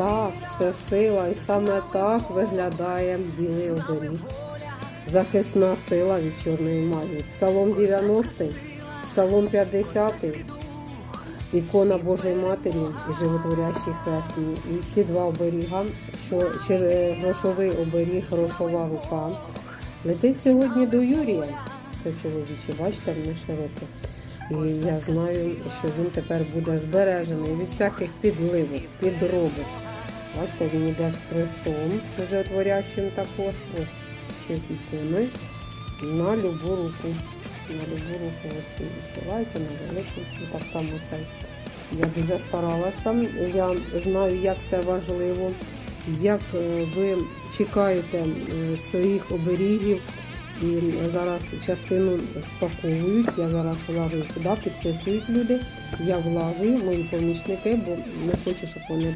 Так, це сила, і саме так виглядає білий оберіг. Захисна сила від чорної магії. Псалом 90, Псалом 50, ікона Божої Матері і животворящий хрест. І ці два оберіга, що грошовий оберіг, грошова рука, летить сьогодні до Юрія. Це чоловіче, бачите, не широке. І я знаю, що він тепер буде збережений від всяких підливок, підробок. Бачите, він іде з хрестом, животворящим також. Ось ще з іконою. На любу руку. На любу руку ось він відкривається, на велику. І так само цей. Я дуже старалася. Я знаю, як це важливо, як е, ви чекаєте е, своїх оберігів. І зараз частину спаковують. Я зараз влажую сюди, підписують люди. Я влажую мої помічники, бо не хочу, щоб вони